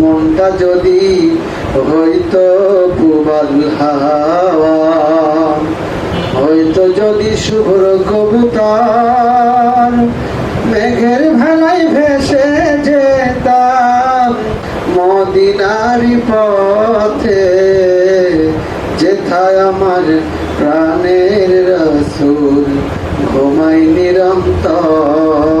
মনটা যদি হইতো পুবাল হাওয়া, হয়তো যদি শুভ্র কবুতর মেঘের ভেলায় ভেসে যেতাম মদিনারি পথে, যেথায় আমার প্রাণের রসুল ঘুমাই নিরন্তর।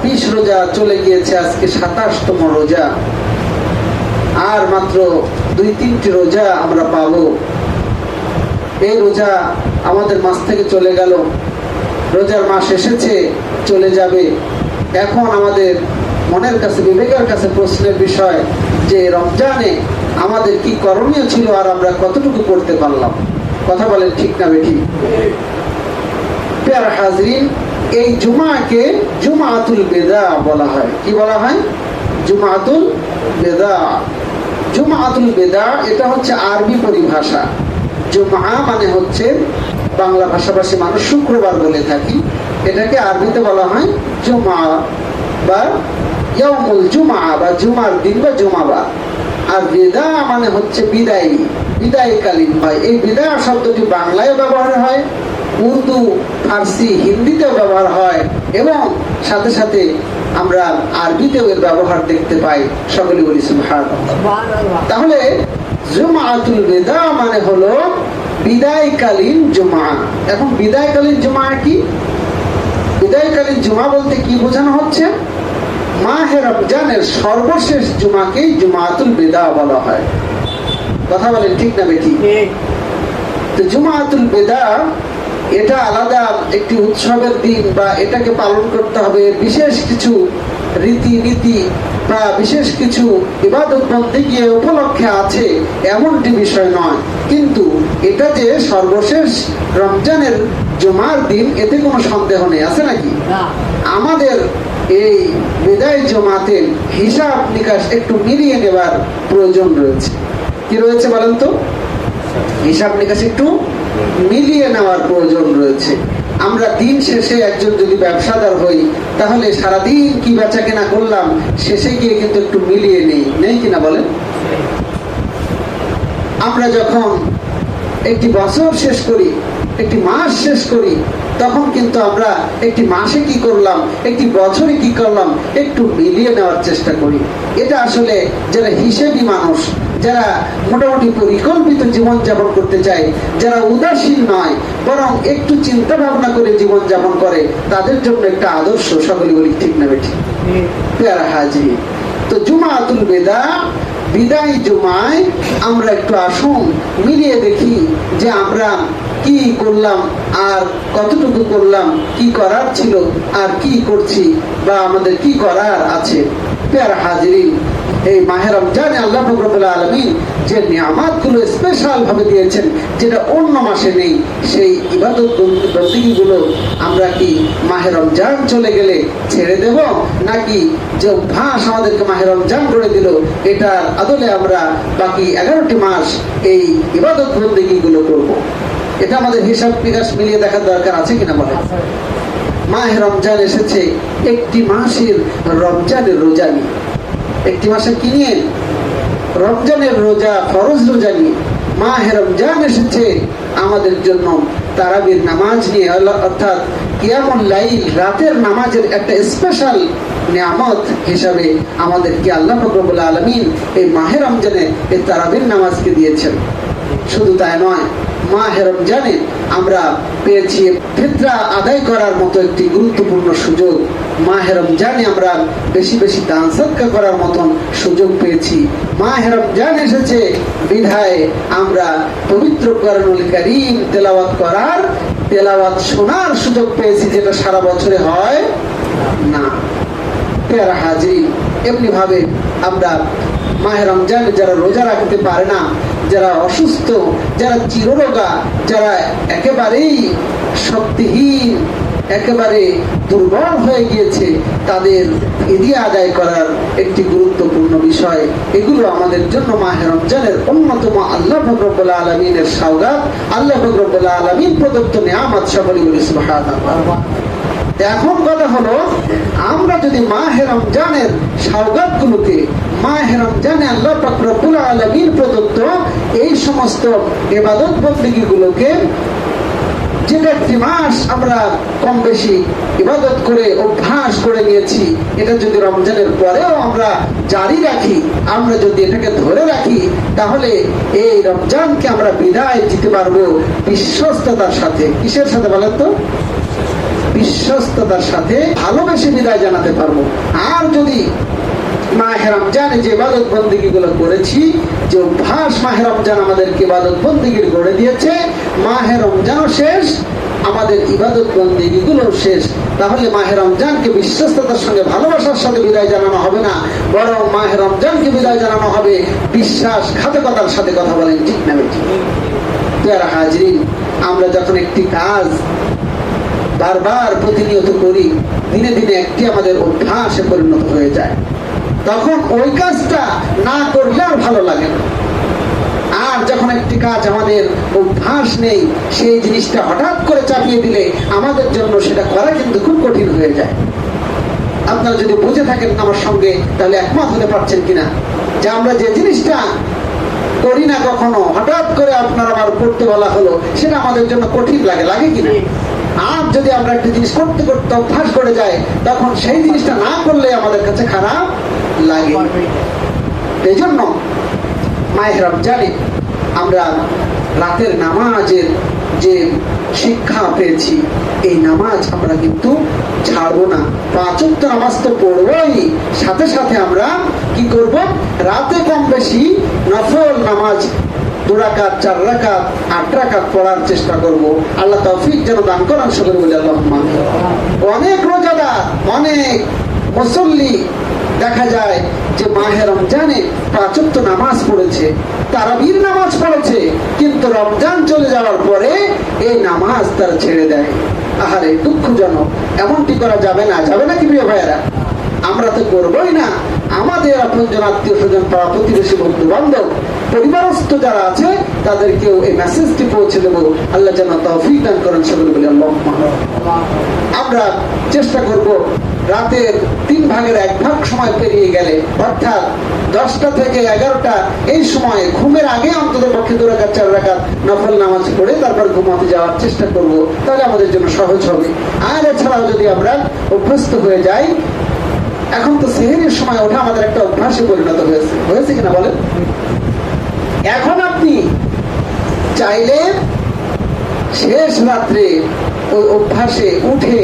ছাব্বিশ রোজা চলে গিয়েছে, আজকে সাতাশতম রোজা। আর মাত্র দুই তিনটি রোজা আমরা পাবো। এই রোজা আমাদের মাস থেকে চলে গেল। রোজার মাস এসেছে, চলে যাবে। এখন আমাদের মনের কাছে, বিবেকের কাছে প্রশ্নের বিষয় যে রমজানে আমাদের কি করণীয় ছিল আর আমরা কতটুকু করতে পারলাম? কথা বলেন ঠিক না বেঠি হাজরিন এই জুমাকে জুমাতুল বেদা বলা হয়। কি বলা হয়? জুমাতুল বেদা। জুমাতুল বেদা, এটা হচ্ছে আরবি পরিভাষা। জুমা মানে হচ্ছে বাংলা ভাষাভাষী মানুষ শুক্রবার বলে থাকি। এটাকে আরবিতে বলা হয় জুমা বা ইয়ামুল জুমা বা জুমার দিন বা জুমাবার আর বেদা মানে হচ্ছে বিদায়ী, বিদায়কালীন হয়। এই বিদায় শব্দটি বাংলায় ব্যবহার হয় উর্দু ফার্সি হিন্দিতেও ব্যবহার হয় এবং সাথে সাথে আমরা আরবিতেও এর ব্যবহার দেখতে পাই সকলে বলি সুবহানাল্লাহ। তাহলে জুমাতুল বেদা মানে হলো বিদায়কালীন জুমা এখন বিদায়কালীন জুমা কি? বিদায়কালীন জুমা বলতে কি বোঝানো হচ্ছে? মাহে রমজানের সর্বশেষ জুমাকেই জুমাতুল বেদা বলা হয়। কথা বলেন ঠিক না বেটি? তো জুমাতুল বেদা এটা আলাদা একটি উৎসবের দিন বা এটাকে পালন করতে হবে। বিশেষ কিছু রীতি নীতি বা বিশেষ কিছু ইবাদত বন্দিকে উপলক্ষে আছে এমনটি বিষয় নয়। কিন্তু এটা যে সর্বশেষ রমজানের জমার দিন এতে কোনো সন্দেহ নেই। আছে নাকি? আমাদের এই বিদায় জমাতে হিসাব নিকাশ একটু মিলিয়ে নেবার প্রয়োজন রয়েছে। কি রয়েছে বলেন তো? হিসাব নিকাশ একটু মিলিয়ে নেওয়ার প্রয়োজন রয়েছে। আমরা দিন শেষে একজন যদি ব্যবসাদার হই, তাহলে সারাদিন কি বেচা কেনা করলাম, শেষে গিয়ে কিন্তু একটু মিলিয়ে নেই। নেই কিনা বলেন? আমরা যখন একটি বছর শেষ করি, একটি মাস শেষ করি, তখন কিন্তু আমরা একটি মাসে কি করলাম, একটি বছরে কি করলাম, একটু মিলিয়ে নেওয়ার চেষ্টা করি। এটা আসলে যারা হিসেবি মানুষ যারা মোটামুটি পরিকল্পিত জীবন যাপন করতে চায়, যারা উদাসীন নয়, বরং একটু চিন্তা ভাবনা করে জীবন যাপন করে, তাদের জন্য একটা আদর্শ সকলে বলি, ঠিক না পেয়ারা হাজি। তো জুমাতুল বেদা, বিদায় জুমায় আমরা একটু আসুন, মিলিয়ে দেখি যে আমরা কি করলাম, আর কতটুকু করলাম, কি করার ছিল, আর কি করছি, বা আমাদের কি করার আছে। পেয়ারা হাজিরিন এই মাহের রমজানে আল্লাহ ফকরবুল আলমী যে নিয়ামাতগুলো স্পেশাল ভাবে দিয়েছেন, যেটা অন্য মাসে নেই, সেই ইবাদত বন্দী আমরা কি মাহের রমজান চলে গেলে ছেড়ে দেব, নাকি যে অভ্যাস আমাদেরকে মাহের রমজান করে দিল, এটার আদলে আমরা বাকি এগারোটি মাস এই ইবাদত বন্দী গুলো করব। এটা আমাদের হিসাব নিকাশ মিলিয়ে দেখার দরকার আছে কিনা বলে মাহে রমজান এসেছে একটি মাসের রমজানের রোজা নিয়ে একটি মাসে কি নিয়ে? রমজানের রোজা, ফরজ রোজা নিয়ে। মাহে রমজান এসেছে, আমাদের জন্য তারাবির নামাজ নিয়ে। অর্থাৎ কিয়ামুল লাইল, রাতের নামাজের একটা স্পেশাল নিয়ামত হিসাবে আমাদেরকে আল্লাহ ফকরবুল আলমিন এই মাহে রমজানে এই তারাবির নামাজকে দিয়েছেন। শুধু তাই নয় মা মাহে রমজানে আমরা পেয়েছি ফিতরা আদায় করার মতো একটি গুরুত্বপূর্ণ সুযোগ। মাহে রমজানে আমরা বেশি বেশি দান সৎকার করার মতন সুযোগ পেয়েছি। মাহে রমজান এসেছে, বিধায় আমরা পবিত্র করণুল করিম করার, তেলাওয়াত শোনার সুযোগ পেয়েছি যেটা সারা বছরে হয় না। হাজির এমনি ভাবে আমরা যারা রোজা রাখতে পারে না, যারা অসুস্থ, যারা চিররোগা, যারা একেবারেই শক্তিহীন একেবারে দুর্বল হয়ে গিয়েছে তাদের এদিয়ে আদায় করার একটি গুরুত্বপূর্ণ বিষয়। এগুলো আমাদের জন্য মাহে রমজানের অন্যতম আল্লাহ ফকরবুল্লাহ আলমিনের সাউগাত আল্লাহ ফকরবুল্লাহ আলমিন প্রদত্ত নেয়ামত সকলে বলি এখন কথা হলো, আমরা যদি মাহে রমজানের সৌগাত গুলোকে মাহে রমজানে আল্লাহ পাকরবুল আলমীর প্রদত্ত এই সমস্ত এবাদত বন্দী যেটা একটি মাস আমরা কম বেশি ইবাদত করে, অভ্যাস করে নিয়েছি। এটা যদি রমজানের পরেও আমরা জারি রাখি, আমরা যদি এটাকে ধরে রাখি, তাহলে এই রমজানকে আমরা বিদায় দিতে পারব বিশ্বস্ততার সাথে। কিসের সাথে বলেন তো? বিশ্বস্ততার সাথে ভালোবেসে বিদায় জানাতে পারব। আর যদি মাহে রমজানে যে ইবাদত বন্দিগি করেছি, যে অভ্যাস মাহে রমজান আমাদেরকে ইবাদত বন্দিগির গড়ে দিয়েছে মাহে রমজানও শেষ, আমাদের ইবাদত বন্দিগি গুলো শেষ। তাহলে মাহে রমজানকে বিশ্বস্ততার সঙ্গে, ভালোবাসার সাথে বিদায় জানানো হবে না, বরং মাহে রমজানকে বিদায় জানানো হবে সাথে কথা বলেন, ঠিক না ঠিক হাজরিন, আমরা যখন একটি কাজ বারবার প্রতিনিয়ত করি, দিনে দিনে একটি আমাদের অভ্যাসে পরিণত হয়ে যায়, তখন ওই কাজটা না করলে আর ভালো লাগে না। যখন একটি কাজ আমাদের অভ্যাস নেই সেই জিনিসটা হঠাৎ করে চাপিয়ে দিলে আমাদের জন্য সেটা করা কিন্তু খুব কঠিন হয়ে যায়। আপনারা যদি বুঝে থাকেন আমার সঙ্গে তাহলে একমত হতে পারছেন কিনা? যে আমরা যে জিনিসটা করি না কখনো হঠাৎ করে আপনার আমার করতে বলা হলো সেটা আমাদের জন্য কঠিন লাগে লাগে কিনা আর যদি আমরা একটা জিনিস করতে করতে অভ্যাস করে যাই তখন সেই জিনিসটা না করলে আমাদের কাছে খারাপ লাগে। এই জন্য মায়ের রমজানে আমরা রাতের নামাজের যে শিক্ষা পেয়েছি, এই নামাজ আমরা কিন্তু ছাড়বো না। পাঁচত্ব নামাজ তো পড়বই। সাথে সাথে আমরা কি করব? রাতে কম বেশি নফল নামাজ দু রাকাত, চার রাকাত পড়ার চেষ্টা করব। আল্লাহ তৌফিক যেন দান করেন সকলে বলে আল্লাহ অনেক রোজাদার, অনেক মুসল্লি দেখা যায় যে মাহে রমজানে পাঁচত্ব নামাজ পড়েছে, তারাবির নামাজ পড়েছে, কিন্তু রমজান চলে যাওয়ার পরে এই নামাজ তারা ছেড়ে দেয়। আহারে, দুঃখজনক। এমনটি করা যাবে না যাবে না কি প্রিয় ভাইয়েরা? আমরা তো করবোই না। আমাদের আপনজন আত্মীয় স্বজন পাড়া প্রতিবেশী বন্ধু বান্ধব পরিবারস্থ যারা আছে, তাদেরকেও এই মেসেজটি পৌঁছে দেবো। আল্লাহ যেন তৌফিক দান করেন, সকলে বলে আমরা চেষ্টা করব রাতের তিন ভাগের এক ভাগ সময় পেরিয়ে গেলে, অর্থাৎ দশটা থেকে এগারোটা, এই সময়ে ঘুমের আগে অন্তত পক্ষে দু রাখাত, চার রাখাত নফল নামাজ পড়ে তারপর ঘুমাতে যাওয়ার চেষ্টা করব, তাহলে আমাদের জন্য সহজ হবে। আর এছাড়াও যদি আমরা অভ্যস্ত হয়ে যাই, এখন তো সেহেরের সময় ওঠা আমাদের একটা অভ্যাসে পরিণত হয়েছে। হয়েছে কিনা বলেন? এখন আপনি চাইলে শেষ রাত্রে ওই অভ্যাসে উঠে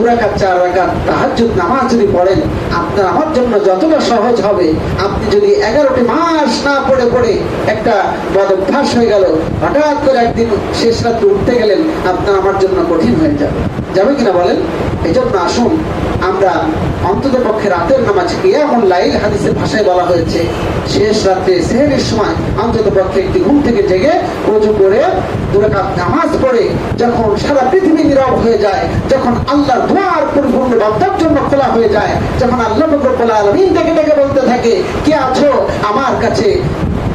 দু রাকাত, চার রাকাত তাহাজ্জুদ নামাজ যদি পড়েন, আপনার আমার জন্য যতটা সহজ হবে। আপনি যদি এগারোটি মাস না পড়ে পড়ে একটা বদ অভ্যাস হয়ে গেল, হঠাৎ করে একদিন শেষ রাত্রে উঠতে গেলেন, আপনার আমার জন্য কঠিন হয়ে যাবে। যাবে কিনা বলেন? এই জন্য আসুন, আমরা অন্তত পক্ষে রাতের নামাজ এমন লাইল হাদিসের ভাষায় বলা হয়েছে। শেষ রাত্রে সেহেরের সময় অন্তত পক্ষে একটি ঘুম থেকে জেগে উজু করে দুরাকাত নামাজ পড়ে, যখন সারা পৃথিবী নীরব হয়ে যায়, যখন আল্লাহর দুয়ার পরিপূর্ণ বান্দার জন্য খোলা হয়ে যায়, যখন আল্লাহ বকরবুল আলমিন ডেকে ডেকে বলতে থাকে, কে আছো? আমার কাছে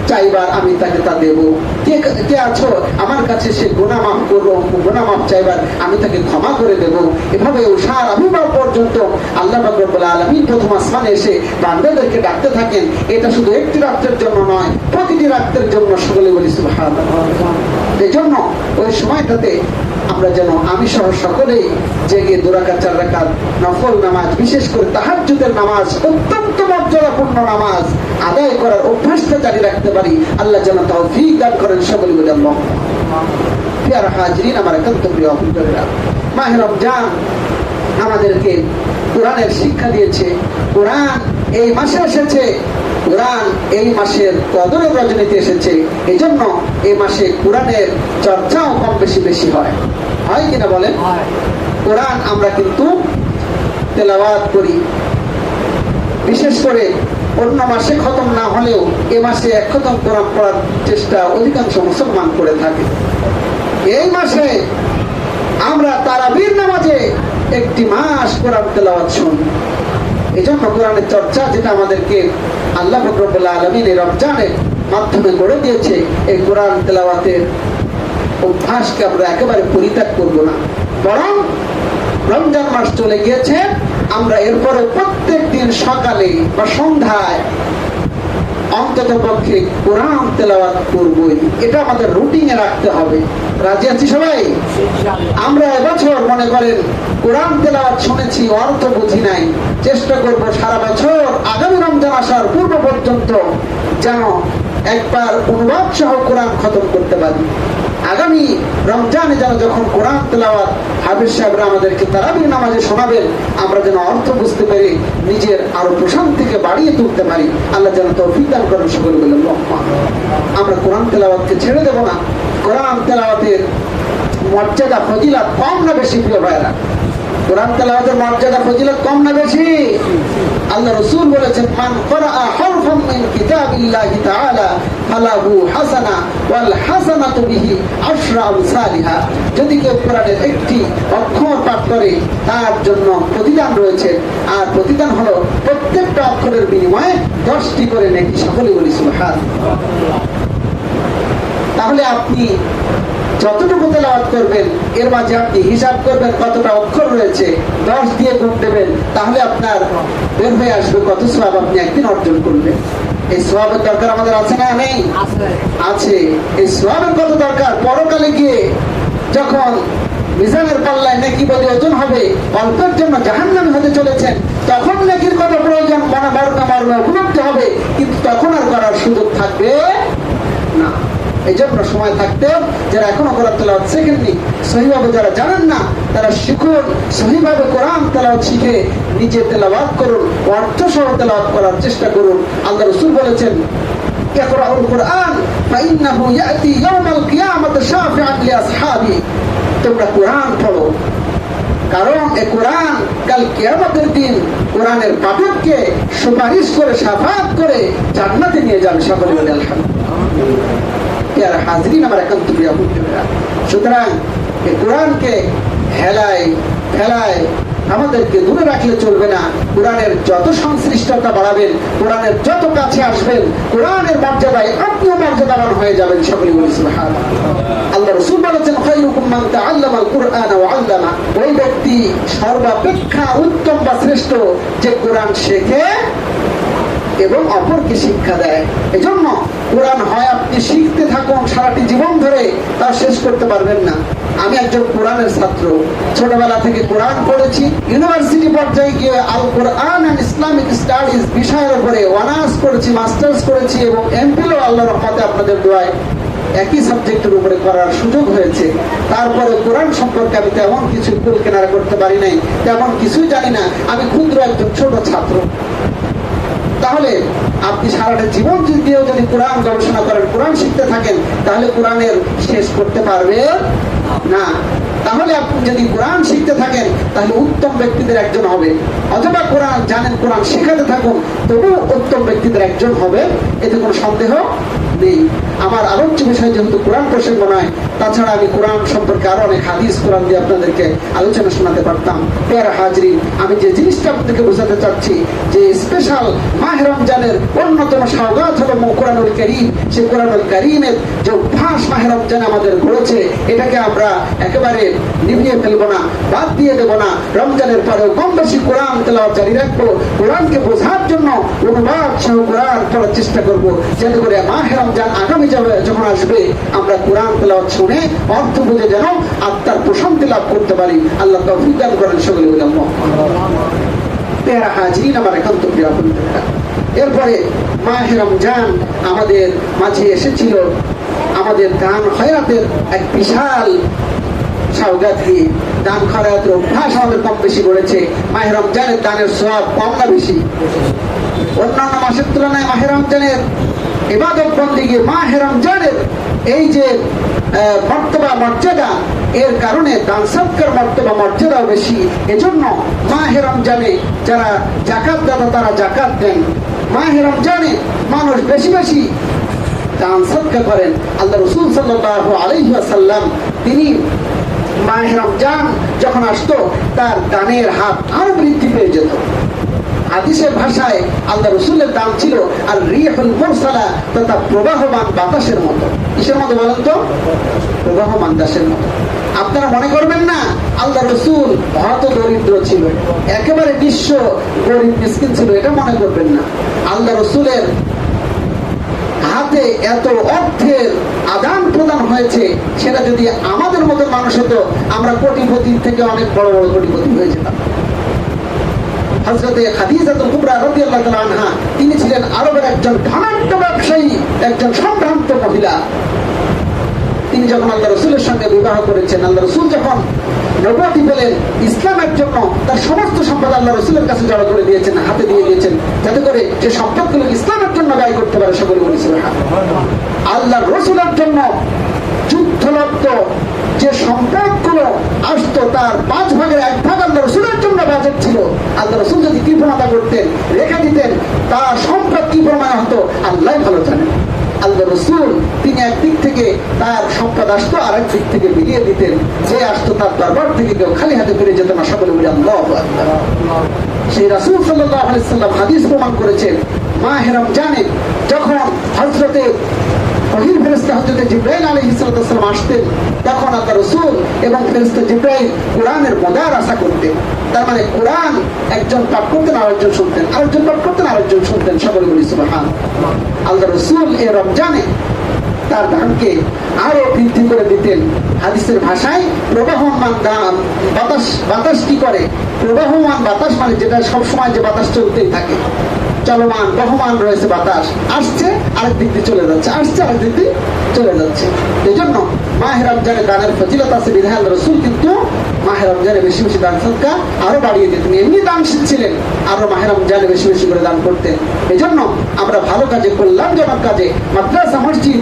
চাইবার আমি তাকে তা দেব। কে কে আছো? আমার কাছে সে গোনা মাফ করব গোনা মাফ চাইবার আমি তাকে ক্ষমা করে দেব। এভাবে উষার আবির্ভাব পর্যন্ত আল্লাহ রব্বুল আলমিন প্রথম আসমানে এসে বান্দাদেরকে ডাকতে থাকেন। এটা শুধু একটি রাত্রের জন্য নয়, প্রতিটি রাত্রের জন্য সকলে বলি সুবহানাল্লাহ। এই জন্য ওই সময়টাতে আমরা যেন আমি সহ সকলেই জেগে দুরাকাত চার রাকাত নফল নামাজ, বিশেষ করে তাহাজ্জুদের নামাজ, অত্যন্ত মর্যাদাপূর্ণ নামাজ আদায় করার অভ্যাসটা জারি রাখতে পারি। আল্লাহ যেন তৌফিক দান করেন সকলে বলে আল্লাহ প্রিয়ার হাজরিন আমার একান্ত প্রিয় অভিজ্ঞতা মাহের রমজান আমাদেরকে কোরআনের শিক্ষা দিয়েছে। কোরআন এই মাসে এসেছে কোরআন এই মাসের কদরের রজনীতে এসেছে। এজন্য এই মাসে কোরআনের চর্চাও কম বেশি বেশি হয়। হয় কিনা বলেন? কোরআন আমরা কিন্তু তেলাওয়াত করি। বিশেষ করে অন্য মাসে খতম না হলেও এ মাসে এক খতম কোরআন পড়ার চেষ্টা অধিকাংশ মুসলমান করে থাকে। এই মাসে আমরা তারাবির নামাজে একটি মাস কোরআন তেলাওয়াত শুনি। এই জন্য কোরআনের চর্চা যেটা আমাদেরকে আল্লাহ ফকরবুল্লাহ আলমিন এই রমজানের মাধ্যমে গড়ে দিয়েছে, এই কোরআন তেলাওয়াতের অভ্যাসকে আমরা একেবারে পরিত্যাগ করব না। বরং রমজান মাস চলে গিয়েছে আমরা এরপরে প্রত্যেক দিন সকালে বা সন্ধ্যায় অন্তত পক্ষে কোরআন তেলাওয়াত করবই। এটা আমাদের রুটিনে রাখতে হবে। রাজি আছি সবাই? আমরা এবছর মনে করেন কোরআন তেলাওয়াত শুনেছি অর্থ বুঝি নাই। চেষ্টা করব সারা বছর আগামী রমজান আসার পূর্ব পর্যন্ত যেন একবার অনুবাদ সহ কোরআন খতম করতে পারি। আগামী রমজানে যেন যখন কোরআন তেলাওয়াত হাফিজ সাহেবরা আমাদেরকে তারাবির নামাজে শোনাবেন, আমরা যেন অর্থ বুঝতে পারি নিজের আরও প্রশান্তিকে বাড়িয়ে তুলতে পারি। আল্লাহ যেন তৌফিক দান করেন সকলে বলেন আমরা কোরআন তেলাওয়াতকে ছেড়ে দেব না। কোরআন তেলাওয়াতের মর্যাদা, ফজিলাত কম না বেশি, প্রিয় ভাইরা কোরআন তেলাওয়াতের মর্যাদা ফজিলত কম না বেশি? আল্লাহ বলেছেন, মান মিন কিতাবিল্লাহি তাআলা, ফালাহু হাসানা ওয়াল হাসানাতু বিহি আশরা যদি কেউ কোরআনের একটি অক্ষর পাঠ করে, তার জন্য প্রতিদান রয়েছে। আর প্রতিদান হলো প্রত্যেকটা অক্ষরের বিনিময়ে দশটি করে নেকি। সকলে বলি সুবহান তাহলে আপনি যতটুকু তেলাওয়াত করবেন এর মাঝে আপনি হিসাব করবেন কতটা অক্ষর রয়েছে দশ দিয়ে গুণ দেবেন তাহলে আপনার বের হয়ে আসবে কত সব আপনি একদিন অর্জন করবেন। এই সোয়াবের দরকার আমাদের আছে না নেই? আছে। এই সোয়াবের কত দরকার? পরকালে গিয়ে যখন মিজানের পাল্লায় নাকি বলে ওজন হবে অল্পের জন্য জাহান্নামী হতে চলেছেন তখন নাকির কত প্রয়োজন? মনে মর্মে মর্মে উপলব্ধি হবে কিন্তু তখন আর করার সুযোগ থাকবে না। এই জন্য সময় থাকতে যারা এখনো কোরআন তেলাওয়াত শেখেননি সহিভাবে যারা জানেন না তারা শিখুন সহিভাবে কোরআন তেলাওয়াত শিখে নিজে তেলাওয়াত করুন অর্থ সহ তেলাওয়াত করার চেষ্টা করুন আল্লাহ রসুল বলেছেন اقرأوا القرآن فإنه يأتي يوم القيامة شافعا لأصحابه তোমরা কোরআন পড়ো কারণ এ কোরআন কাল কিয়ামতের দিন কোরআনের পাঠককে সুপারিশ করে সাফাত করে জান্নাতে নিয়ে যাবে সকলে বলে আলহামদুলিল্লাহ পেয়ারা হাজরিন আমার একান্ত প্রিয় সুতরাং কোরআনকে হেলায় ফেলায় আমাদেরকে দূরে রাখলে চলবে না। কোরআনের যত সংশ্লিষ্টতা বাড়াবেন, কোরআনের যত কাছে আসবেন, কোরআনের মর্যাদায় আপনিও মর্যাদাবান হয়ে যাবেন সকলে বলি সুবহানাল্লাহ। আল্লাহ রসুল বলেছেন তাআল্লামাল কুরআন ওয়া আল্লামা। ওই ব্যক্তি সর্বাপেক্ষা উত্তম বা শ্রেষ্ঠ যে কোরআন শেখে এবং অপরকে শিক্ষা দেয়? এজন্য কোরআন হয়, আপনি শিখতে থাকুন, সারাটি জীবন ধরে তা শেষ করতে পারবেন না। আমি একজন কোরআনের ছাত্র। ছোটবেলা থেকে কোরআন পড়েছি। ইউনিভার্সিটি পর্যায়ে গিয়ে Al Quran and Islamic studies বিষয়ের উপরে অনার্স করেছি, মাস্টার্স করেছি এবং এমপিলও আল্লাহ রহমতে আপনাদের দোয়ায় একই সাবজেক্টের উপরে করার সুযোগ হয়েছে। তারপরে কোরআন সম্পর্কে আমি তেমন কিছু কুল কেনারা করতে পারি নাই, তেমন কিছুই জানি না। আমি ক্ষুদ্র একজন ছোট ছাত্র। তাহলে আপনি সারাটা জীবন দিয়েও যদি কোরআন গবেষণা করেন, কোরআন শিখতে থাকেন, তাহলে কোরআনের শেষ করতে পারবে না। তাহলে আপনি যদি কোরআন শিখতে থাকেন, তাহলে উত্তম ব্যক্তিদের একজন হবে। অথবা কোরআন জানেন, কোরআন শেখাতে থাকুন, তবুও উত্তম ব্যক্তিদের একজন হবে, এতে কোনো সন্দেহ নেই আমার আলোচ্য বিষয় যেহেতু কোরআন প্রসঙ্গ নয়, তাছাড়া আমি কোরআন সম্পর্কে আরও অনেক হাদিস কোরআন দিয়ে আপনাদেরকে আলোচনা শোনাতে পারতাম। পেয়ারা হাজরি আমি যে জিনিসটা আপনাদেরকে বোঝাতে চাচ্ছি, যে স্পেশাল মাহ রমজানের অন্যতম সৌগাত হলো কোরআনুল করিম। সে কোরআনুল করিমের যে অভ্যাস মাহ রমজান আমাদের গড়েছে, এটাকে আমরা একেবারে নিভিয়ে ফেলব না, বাদ দিয়ে দেবো না। রমজানের পরেও কম বেশি কোরআন তেলাওয়াত জারি রাখব। কোরআনকে বোঝার জন্য অনুবাদ সহ কোরআন পড়ার চেষ্টা করব, যাতে করে মাহ রমজান আগামী যখন আসবে, আমরা কোরআন তেলাওয়াত শুনে অর্থ বুঝে যেন আত্মার প্রশান্তি লাভ করতে পারি। আল্লাহ দান করেন সকলে পেয়ারা হাজির আমার একান্ত প্রিয় এরপরে রমজান আমাদের মাঝে এসেছিল। আমাদের দান খয়রাতের এক বিশাল সৌগাত দিয়ে দান খয়রাতের অভ্যাস আমাদের কম বেশি করেছে। মাহে রমজানের দানের সব কম না বেশি। অন্যান্য মাসের তুলনায় মাহে রমজানের ইবাদত বন্দিগি মাহে রমজানের এই যে মর্তবা, মর্যাদা, এর কারণে দান মর্তবা, মর্যাদাও বেশি। এজন্য মাহে রমজানে যারা জাকাত দাতা তারা জাকাত দেন। মাহে রমজানে মানুষ বেশি বেশি দান করেন। আল্লাহ রসুল সাল্লাহ আলাইহি আসাল্লাম তিনি মাহে রমজান যখন আসতো, তার দানের হাত আরও বৃদ্ধি পেয়ে যেত। হাদিসের ভাষায় আল্লাহ রসুলের দাম ছিল আর রিহুল মুরসালা তথা প্রবাহমান বাতাসের মতো। কিসের মতো বলেন তো? প্রবাহমান দাসের মতো। আপনারা মনে করবেন না, আল্লাহ রসুল হত দরিদ্র ছিল, একেবারে বিশ্ব গরিব মিসকিন ছিল, এটা মনে করবেন না। আল্লাহ রসুলের হাতে এত অর্থের আদান প্রদান হয়েছে, সেটা যদি আমাদের মতো মানুষ হতো, আমরা কোটিপতির থেকে অনেক বড় বড় কোটিপতি হয়ে যেতাম। হজরতে খাদিজাতুল কুবরা রাদিয়াল্লাহু আনহা, তিনি ছিলেন আরবের একজন ধনাঢ্য ব্যবসায়ী, একজন সম্ভ্রান্ত মহিলা। তিনি যখন আল্লাহ রসুলের সঙ্গে বিবাহ করেছেন, আল্লাহ রসুল যখন নবতি পেলেন ইসলামের জন্য, তার সমস্ত সম্পদ আল্লাহ রসুলের কাছে জড়ো করে দিয়েছেন, হাতে দিয়ে দিয়েছেন, যাতে করে যে সম্পদগুলো ইসলামের জন্য ব্যয় করতে পারে সকলে বলেছিল আল্লাহ রসুলের জন্য যুদ্ধলব্ধ যে সম্পদগুলো আসতো তার পাঁচ ভাগের এক ভাগ আল্লাহ রসুলের জন্য বাজেট ছিল। আল্লাহ রসুল যদি কৃপণতা করতেন, রেখে দিতেন তার সম্পদ কি প্রমাণ হতো? আল্লাহ ভালো জানেন। আল্লাহ রসুল তিনি থেকে তার সম্পদ আসতো আর থেকে দিতেন। যে আসতো তার দরবার থেকে কেউ খালি হাতে ফিরে যেত না, সকলে বলে, আল্লাহ সেই রাসুল সাল্লাম হাদিস প্রমাণ করেছেন, মা হেরাম জানেন যখন হজরতে হজরতে জিব্রাইল আলী আসতেন। তখন রসুল এবং জিব্রাইল কোরআনের আশা করতেন। তার মানে কোরআন একজন পাঠ করতেন আরেকজন শুনতেন। আরেকজন পাঠ করতেন আরেকজন শুনতেন। সকলে বলি সুবহান। আল্লাহ রসুল এ রমজানে তার দানকে আরও বৃদ্ধি করে দিতেন। হাদিসের ভাষায় প্রবাহমান দান বাতাস বাতাস কি করে? প্রবাহমান বাতাস মানে যেটা সবসময় যে বাতাস চলতেই থাকে। চলমান বহমান রয়েছে বাতাস। আসছে, আরেক দিক দিয়ে চলে যাচ্ছে। আসছে, আরেক দিক দিয়ে চলে যাচ্ছে। এই জন্য মাহে গানের ফজিলত আছে বিধান রসুল, কিন্তু মাহে রমজানে বেশি বেশি দান সৎকা আরও বাড়িয়ে দিতেন। এমনি দান শিখছিলেন আরও মাহে রমজানে বেশি বেশি করে দান করতেন। এই জন্য আমরা ভালো কাজে করলাম কল্যাণজনক কাজে, মাদ্রাসা, মসজিদ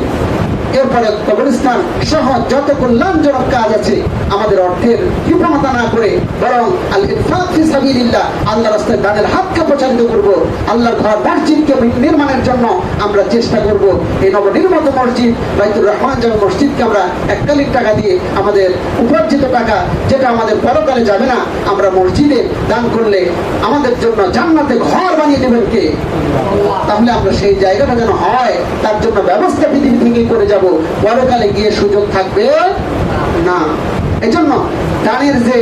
এরপরে কবরস্থান সহ যত কল্যাণজনক কাজ আছে, আমাদের অর্থের কৃপণতা না করে বরং আল্লাহ রাস্তায় দানের হাতকে প্রচারিত করব, আল্লাহর ঘর মসজিদকে নির্মাণের জন্য আমরা চেষ্টা করব। এই নবনির্মিত মসজিদ, বাইতুর রহমান জামা মসজিদকে আমরা এককালীন টাকা দিয়ে আমাদের উপার্জিত টাকা, যেটা আমাদের পরকালে যাবে না, আমরা মসজিদে দান করলে আমাদের জন্য জান্নাতে ঘর বানিয়ে দেবেন কে? তাহলে আমরা সেই জায়গাটা যেন হয়, তার জন্য ব্যবস্থা পৃথিবী থেকে করে যাব। পরকালে গিয়ে সুযোগ থাকবে না। এজন্য দানের যে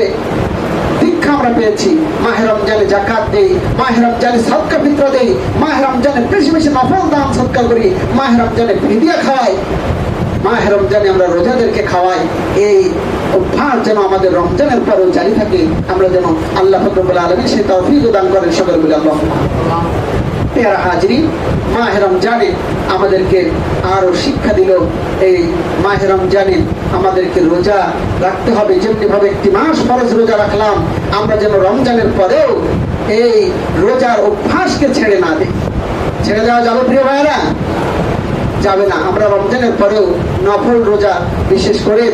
দীক্ষা আমরা পেয়েছি, মাহে রমজানে জাকাত দেই, মাহে রমজানে সদকা ফিত্র দেই, মাহে রমজানে বেশি বেশি নফল দান সৎকার করি, মাহে রমজানে ভিডিয়া খাওয়াই, মাহে রমজানে আমরা রোজাদেরকে খাওয়াই। এই অভ্যাস যেন আমাদের রমজানের পরেও জারি থাকে, আমরা যেন আল্লাহ ফকরবুল আলমী সে তৌফিক দান করেন সকল বলে আল্লাহ হাজরি মাহে রমজানে আমাদেরকে আরও শিক্ষা দিল এই মাহে রমজানে। আমাদেরকে রোজা রাখতে হবে। যেমনি ভাবে একটি মাস ফরজ রোজা রাখলাম, আমরা যেন রমজানের পরেও এই রোজার অভ্যাসকে ছেড়ে না দিই। ছেড়ে দেওয়া যাবে প্রিয় ভাইয়েরা? যাবে না। আমরা রমজানের পরেও নফল রোজা বিশেষ করে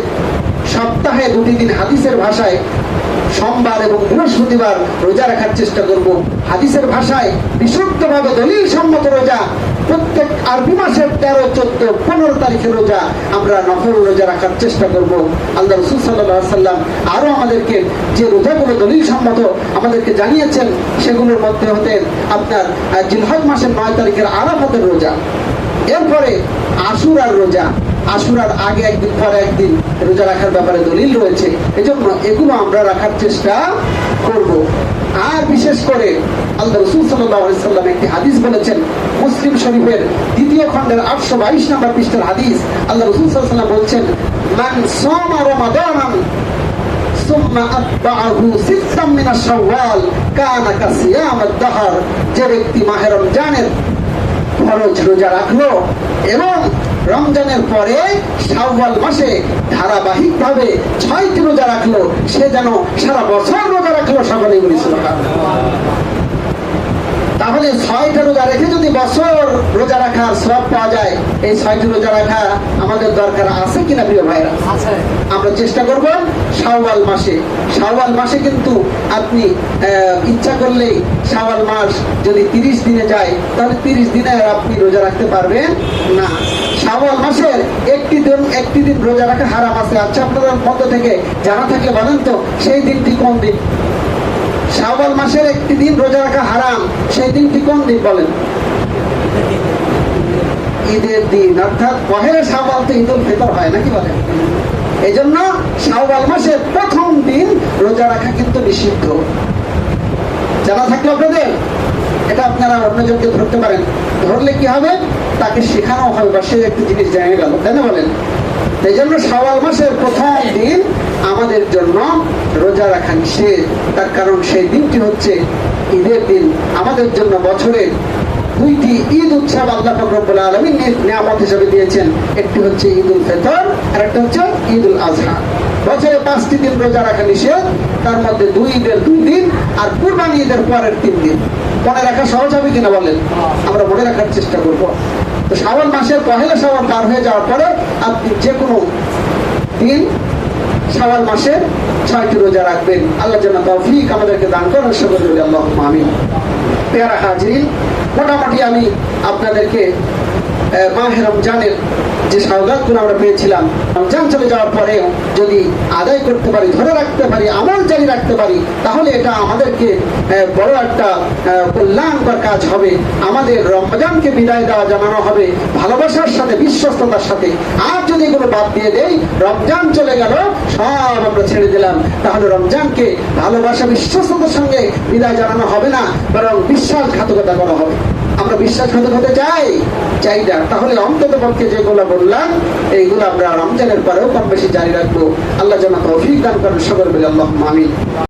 সপ্তাহে দুটি দিন হাদিসের ভাষায় সোমবার এবং বৃহস্পতিবার রোজা রাখার চেষ্টা করব। হাদিসের ভাষায় বিশুদ্ধভাবে দলিল সম্মত রোজা, প্রত্যেক আরবি মাসের তেরো, চোদ্দ, পনেরো তারিখের রোজা আমরা নফল রোজা রাখার চেষ্টা করব। আল্লাহ রসুল সাল্লাহ সাল্লাম আরও আমাদেরকে যে রোজাগুলো দলিল সম্মত আমাদেরকে জানিয়েছেন, সেগুলোর মধ্যে হতে আপনার জিলহজ মাসের নয় তারিখের আরাফাতের রোজা। এরপরে আশুরার রোজা। আসুরার আগে একদিন, পরে একদিন রোজা রাখার ব্যাপারে দলিল রয়েছে। এজন্য এগুলো আমরা রাখার চেষ্টা করব। আর বিশেষ করে আল্লাহ রসুল সাল্লাম একটি হাদিস বলেছেন, মুসলিম শরীফের দ্বিতীয় খণ্ডের আটশো বাইশ নম্বর পৃষ্ঠের হাদিস। আল্লাহ রসুল সাল্লাম বলছেন যে ব্যক্তি মাহেরম জানের খরচ রোজা রাখল এবং রমজানের পরে শাওয়াল মাসে ধারাবাহিক ভাবে ছয়টি রোজা রাখল। সে যেন সারা বছর রোজা রাখল সকলেই বলি সুবহানাল্লাহ। তাহলে ছয়টা রোজা রেখে যদি বছর রোজা রাখার সব পাওয়া যায় এই ছয়টি রোজা রাখা আমাদের দরকার আছে কিনা প্রিয় ভাইরা? আমরা চেষ্টা করব শাওয়াল মাসে। শাওয়াল মাসে কিন্তু আপনি ইচ্ছা করলেই শাওয়াল মাস যদি তিরিশ দিনে যায় তাহলে তিরিশ দিনে আপনি রোজা রাখতে পারবেন না। শাওয়াল মাসের একটি দিন একটি দিন রোজা রাখা হারাম আছে। আচ্ছা আপনাদের মধ্য থেকে জানা থাকলে বলেন তো, সেই দিনটি কোন দিন? শাওয়াল মাসের একটি দিন রোজা রাখা হারাম, সেই দিনটি কোন দিন বলেন? ঈদের দিন, অর্থাৎ পহেলা শাওয়াল তো ঈদুল ফিতর হয়, নাকি বলেন? এই জন্য শাওয়াল মাসের প্রথম দিন রোজা রাখা কিন্তু নিষিদ্ধ। জানা থাকল আপনাদের, এটা আপনারা অন্যজনকে ধরতে পারেন। ধরলে কি হবে? তাকে শেখানো হবে বা সে একটি জিনিস জেনে গেল। তাই না বলেন? এই জন্য শাওয়াল মাসের প্রথম দিন আমাদের জন্য রোজা রাখা নিষেধ। তার কারণ সেই দিনটি হচ্ছে ঈদের দিন। আমাদের জন্য বছরের দুইটি ঈদ উৎসব আল্লাহ ফকরবুল আলমী নিয়ামত হিসেবে দিয়েছেন। একটি হচ্ছে ঈদ উল ফেতর আর একটা হচ্ছে ঈদ উল আজহা। বছরে পাঁচটি দিন রোজা রাখা নিষেধ। তার মধ্যে দুই ঈদের দুই দিন আর কুরবানি ঈদের পরের তিন দিন। মনে রাখা সহজ হবে কিনা বলেন? আমরা মনে রাখার চেষ্টা করব। শ্রাবণ মাসের পহেলা শ্রাবণ পার হয়ে যাওয়ার পরে আপনি যে কোনো দিন শ্রাবণ মাসে ছয়টি রোজা রাখবেন। আল্লাহ যেন তৌফিক আমাদেরকে দান করেন। সকলে আল্লাহ মামিন পেয়ারা হাজির মোটামুটি আমি আপনাদেরকে মাহে রমজানের যে সৌগাতগুলো আমরা পেয়েছিলাম, রমজান চলে যাওয়ার পরেও যদি আদায় করতে পারি, ধরে রাখতে পারি, আমল জারি রাখতে পারি, তাহলে এটা আমাদেরকে বড় একটা কল্যাণকর কাজ হবে। আমাদের রমজানকে বিদায় দেওয়া, জানানো হবে ভালোবাসার সাথে, বিশ্বস্ততার সাথে। আর যদি এগুলো বাদ দিয়ে দেই, রমজান চলে গেল, সব আমরা ছেড়ে দিলাম। তাহলে রমজানকে ভালোবাসা, বিশ্বস্ততার সঙ্গে বিদায় জানানো হবে না, বরং বিশ্বাসঘাতকতা করা হবে। আমরা বিশ্বাসঘাতক হতে চাই চাই না। তাহলে অন্তত পক্ষে যেগুলো বললাম এইগুলো আমরা রমজানের পরেও কম বেশি জারি রাখব। আল্লাহ যেন তৌফিক দান করেন সকল মিলে। আল্লাহ আমিন।